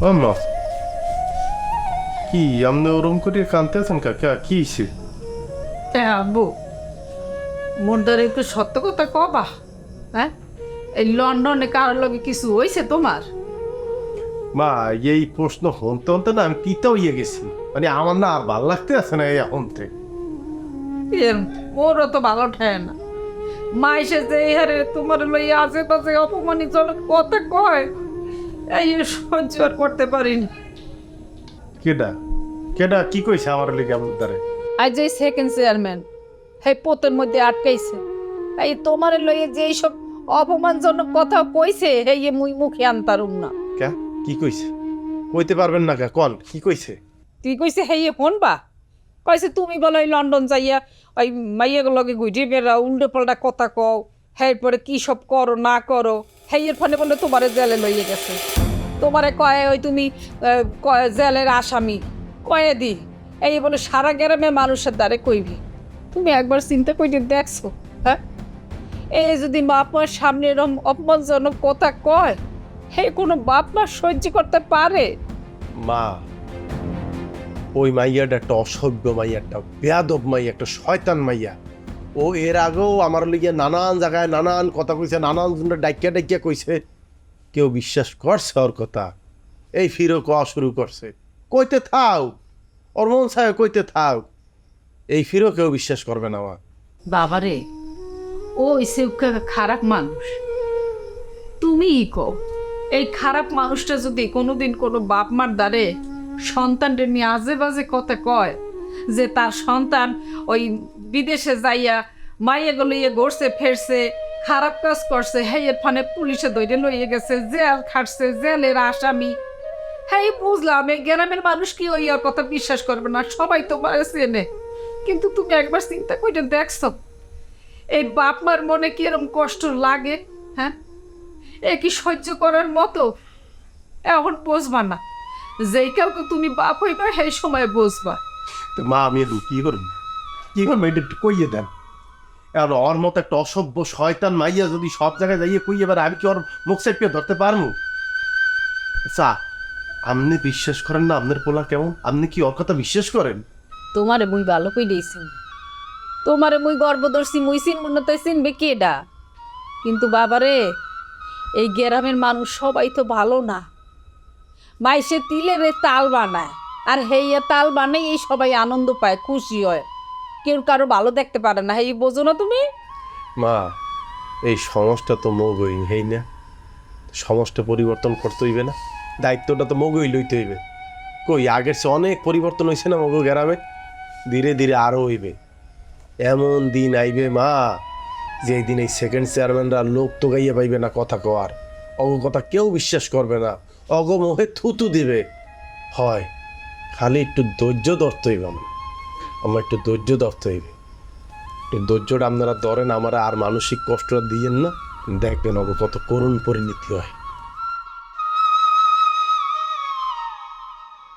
ও মা কি আপনি ওরম করে কানতেছেন কাকা? কি হয়েছে হ্যাঁ আব্বু মনটার একটু সত্য কথা কবা হ্যাঁ? এই লন্ডনে কারোর লগে কিছু হয়েছে তোমার? মা এই প্রশ্ন হনতে হনতে না আমি তিতা হইয়ে গেছি। মানে আমার না আর ভালো লাগতে আছে না এই হনতে। ওরও তো ভালো ঠেয় না। মা এসে যে এই হারে তোমার লইয়া আশেপাশে অপমানিতজনক কথা কয় এই সহ্য আর করতে পারিনি। কেডা? কেডা কি কইছে আমার লেগে আমার দ্বারে? আজ যে সেকেন্ড চেয়ারম্যান সেই পোতের মধ্যে আটকাইছে। এই তোমার লইয়ে যে এইসব অপমানজনক কথা কইছে এই মুই মুখে আনতারুম না। কে কি কইছে? কইতে পারবেন না কা কোন কি কইছে? তুই কইছে? হেয়ে ফোন বা কইছে তুমি বলো ওই লন্ডন যাইয়া ওই মাইয়াগুলো লগে গুইটে বেড়া উল্টো পাল্টা কথা কও এরপরে কি সব করো না করো? হেয়ের ফোনে বলে তোমারে জেলে লইয়ে গেছে। তোমারে কয়ে, ওই তুমি জেলের আসামি। কয়ে দি, এই বলে সারা গ্রামে মানুষের দ্বারে কইবি। তুমি একবার চিন্তা করে দেখছ হ্যাঁ? এই যদি বাপ মার সামনে এরম অপমানজনক কথা কয়, হে, কোনো বাপ মা সহ্য করতে পারে? মা, ওই মাইয়াটা একটা অসভ্য মাইয়া, একটা বেয়াদব মাইয়া, একটা শয়তান মাইয়া। ও এর আগেও আমার লিগে নানান জায়গায় নানান কথা কইছে, নানান জনের ডাইকিয়া ডাইকিয়া কইছে। কেউ বিশ্বাস করছে ওর কথা? এই ফিরো কোয়া শুরু করছে। কইতে থাও ওর মন সাহেব কইতে থাও। এই ফিরো কেউ বিশ্বাস করবে না মা বাবারে, ও সে খারাপ মানুষ। তুমিই কও, এই খারাপ মানুষটা যদি কোনোদিন কোনো বাপ মার দ্বারে সন্তানটা নিয়ে আজে বাজে কথা কয় যে তার সন্তান ওই বিদেশে যাইয়া মাইয়ে গলিয়ে গড়ছে ফেরছে, খারাপ কাজ করছে হেয়ের ফানে পুলিশে ধরে লইয়ে গেছে, জেল খাটছে, জেলের আসামি। হ্যাঁ বুঝলাম, এই গ্রামের মানুষ কি ওই আর কথা বিশ্বাস করবে না? সবাই তোমার চেনে। কিন্তু তুমি একবার চিন্তা করে দেখছ, এই বাপ মার মনে কি এরকম কষ্ট লাগে হ্যাঁ? এ কি সহ্য করার মতো? এখন বুঝবা না, যেই কাউকে তুমি বাপ হইবা, সেই সময় বুঝবা। তো মা, আমি একটু কি করব কি করব এটা কইয়ে দেন। আর ওর মতো একটা অসভ্য শয়তান মাইয়া যদি সব জায়গায় যাইয়ে কইয়ে এবার আমি কি ওর মুখ সাইপিয়ে ধরতে পারব? আচ্ছা আপনি বিশ্বাস করেন না আপনার পোলা কেমন? আপনি কি ওর কথা বিশ্বাস করেন? তোমারে মুই ভালো কই দিয়েছি। তোমারে মুই গর্ভদর্শী, মুই মনে তো চিনবে কেডা কিন্তু বাবারে, এই গ্রামের মানুষ সবাই তো ভালো না। মাইসে তিলে রে তাল বানায়। আর হেইয়া তাল বানাই এই সবাই আনন্দ পায়, খুশি হয়। কেউ কারও ভালো দেখতে পারে না এই বোঝো না তুমি? মা, এই সমস্যা তো মগই, হেই না? সমস্যা পরিবর্তন করতে হইবে না, দায়িত্বটা তো মগই লইতে হইবে। কই, আগের চেয়ে অনেক পরিবর্তন হয়েছে না মগো গ্রামে? ধীরে ধীরে আরও হইবে। এমন দিন আইবে মা যে দিন এই সেকেন্ড চেয়ারম্যানরা লোক তো গাইয়ে পাইবে না কথা কওয়ার। অগ কথা কেউ বিশ্বাস করবে না, অগ মোহে থুতু দিবে। হয় খালি একটু ধৈর্য ধরতে হইবে আমার। আমার একটু ধৈর্য ধরতে হইবে। একটু ধৈর্যটা আপনারা ধরেন, আমার আর মানসিক কষ্টটা দিয়েন না। দেখবেন অগ কত করুণ পরিণতি হয়।